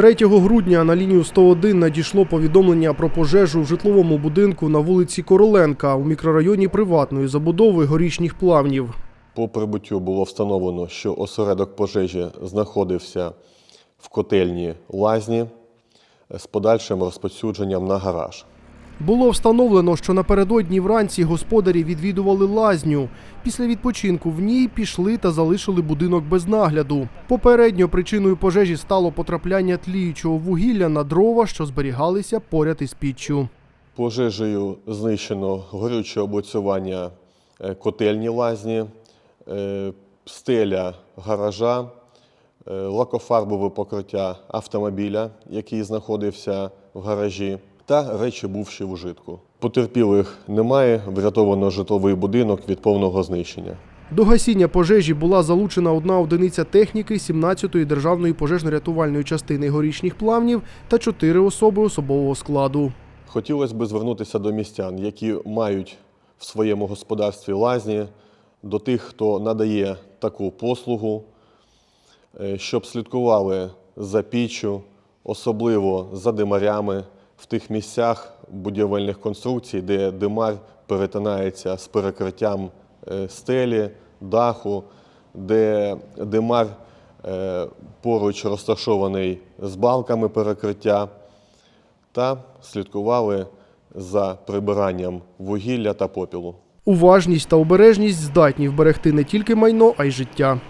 3 грудня на лінію 101 надійшло повідомлення про пожежу в житловому будинку на вулиці Короленка у мікрорайоні приватної забудови горішніх плавнів. По прибуттю було встановлено, що осередок пожежі знаходився в котельні лазні з подальшим розповсюдженням на гараж. Було встановлено, що напередодні вранці господарі відвідували лазню. Після відпочинку в ній пішли та залишили будинок без нагляду. Попередньо причиною пожежі стало потрапляння тліючого вугілля на дрова, що зберігалися поряд із піччю. Пожежею знищено горюче облицювання е, котельні лазні, е, стеля гаража, е, лакофарбове покриття автомобіля, який знаходився в гаражі, та речі бувші в ужитку. Потерпілих немає, врятовано житловий будинок від повного знищення. До гасіння пожежі була залучена одна одиниця техніки 17-ї державної пожежно-рятувальної частини горішніх плавнів та чотири особи особового складу. Хотілося б звернутися до містян, які мають в своєму господарстві лазні, до тих, хто надає таку послугу, е, щоб слідкували за піччю, особливо за димарями в тих місцях будівельних конструкцій, де димар перетинається з перекриттям е, стелі, даху, де димар е, поруч розташований з балками перекриття та слідкували за прибиранням вугілля та попілу. Уважність та обережність здатні вберегти не тільки майно, а й життя.